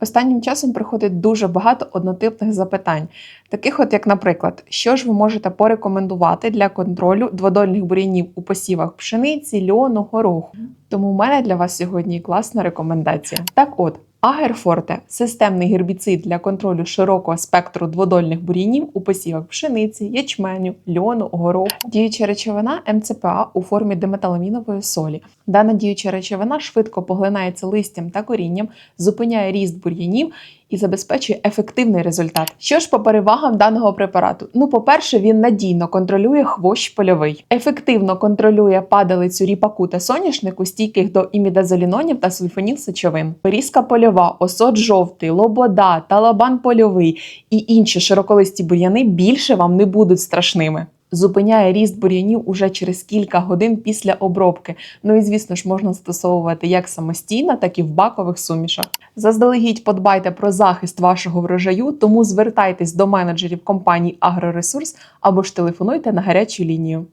Останнім часом приходить дуже багато однотипних запитань, таких, от як, наприклад, що ж ви можете порекомендувати для контролю дводольних бур'янів у посівах пшениці, льону, гороху. Тому в мене для вас сьогодні класна рекомендація. Так от. Агерфорте системний гербіцид для контролю широкого спектру дводольних бур'янів у посівах пшениці, ячменю, льону, гороху. Діюча речовина МЦПА у формі диметаламінової солі. Дана діюча речовина швидко поглинається листям та корінням, зупиняє ріст бур'янів і забезпечує ефективний результат. Що ж по перевагам даного препарату? Ну, по-перше, він надійно контролює хвощ польовий, ефективно контролює падалицю ріпаку та соняшнику, стійких до імідазолінонів та сульфонів сечовин. Різка польова, осот жовтий, лобода, талабан польовий і інші широколисті бур'яни більше вам не будуть страшними. Зупиняє ріст бур'янів уже через кілька годин після обробки. Ну і звісно ж можна застосовувати як самостійно, так і в бакових сумішах. Заздалегідь подбайте про захист вашого врожаю, тому звертайтесь до менеджерів компанії Агроресурс або ж телефонуйте на гарячу лінію.